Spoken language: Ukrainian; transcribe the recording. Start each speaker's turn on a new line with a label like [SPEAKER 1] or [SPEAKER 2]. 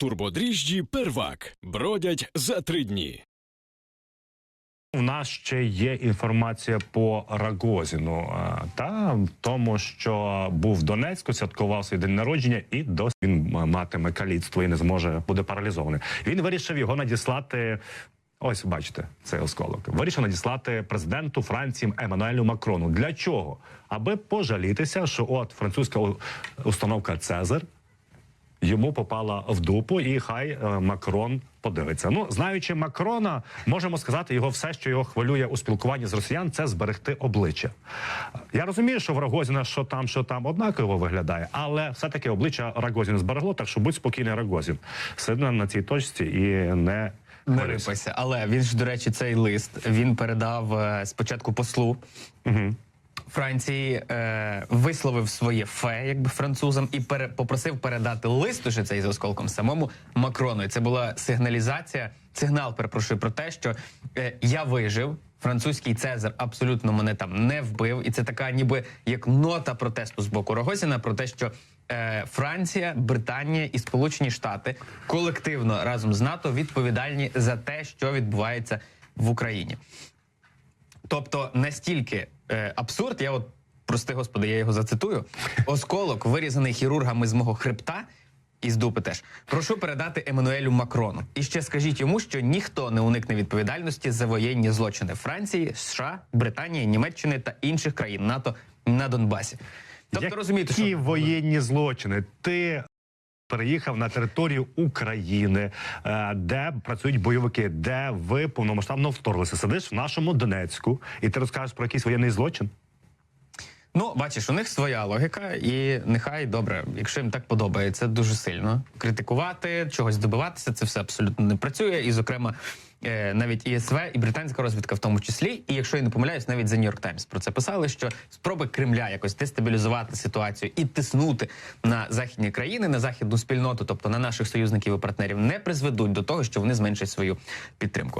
[SPEAKER 1] Турбодріжджі первак бродять за три дні.
[SPEAKER 2] У нас ще є інформація по Рагозіну та тому, що був в Донецьку, святкував свій день народження, і досі він матиме каліцтво і не зможе буде паралізований. Він вирішив його надіслати. Ось бачите цей осколок. Вирішив надіслати президенту Франції Еммануелю Макрону. Для чого? Аби пожалітися, що от французька установка Цезар йому попала в дупу, і хай е, Макрон подивиться. Ну, знаючи Макрона, можемо сказати його все, що його хвилює у спілкуванні з росіян, це зберегти обличчя. Я розумію, що в Рагозіна що там, що там однаково виглядає, але все-таки обличчя Рагозіна зберегло, так що будь спокійний Рагозін. Сидна на цій точці і не.
[SPEAKER 3] Не рипайся. Але він ж, до речі, цей лист він передав е, спочатку послу Франції, е, висловив своє фе, якби французам, і пере, попросив передати лист уже цей з осколком самому Макрону. І це була сигналізація, сигнал, перепрошую, про те, що е, я вижив. Французький Цезар абсолютно мене там не вбив, і це така, ніби як нота протесту з боку Рогозіна про те, що е, Франція, Британія і Сполучені Штати колективно разом з НАТО відповідальні за те, що відбувається в Україні. Тобто настільки е, абсурд, я от прости господи, я його зацитую. Осколок, вирізаний хірургами з мого хребта. І з дупи теж прошу передати Еммануелю Макрону. І ще скажіть йому, що ніхто не уникне відповідальності за воєнні злочини Франції, США, Британії, Німеччини та інших країн НАТО на Донбасі. Тобто розумієте, що
[SPEAKER 2] воєнні злочини? Ти переїхав на територію України, е, де працюють бойовики, де ви повномасштабно вторглися. Сидиш в нашому Донецьку, і ти розкажеш про якийсь воєнний злочин.
[SPEAKER 3] Ну, бачиш, у них своя логіка, і нехай добре, якщо їм так подобається дуже сильно критикувати, чогось добиватися, це все абсолютно не працює. І, зокрема, е, навіть ІСВ і британська розвідка в тому числі. І якщо я не помиляюсь, навіть New York Times про це писали, що спроби Кремля якось дестабілізувати ситуацію і тиснути на західні країни, на західну спільноту, тобто на наших союзників і партнерів, не призведуть до того, що вони зменшать свою підтримку.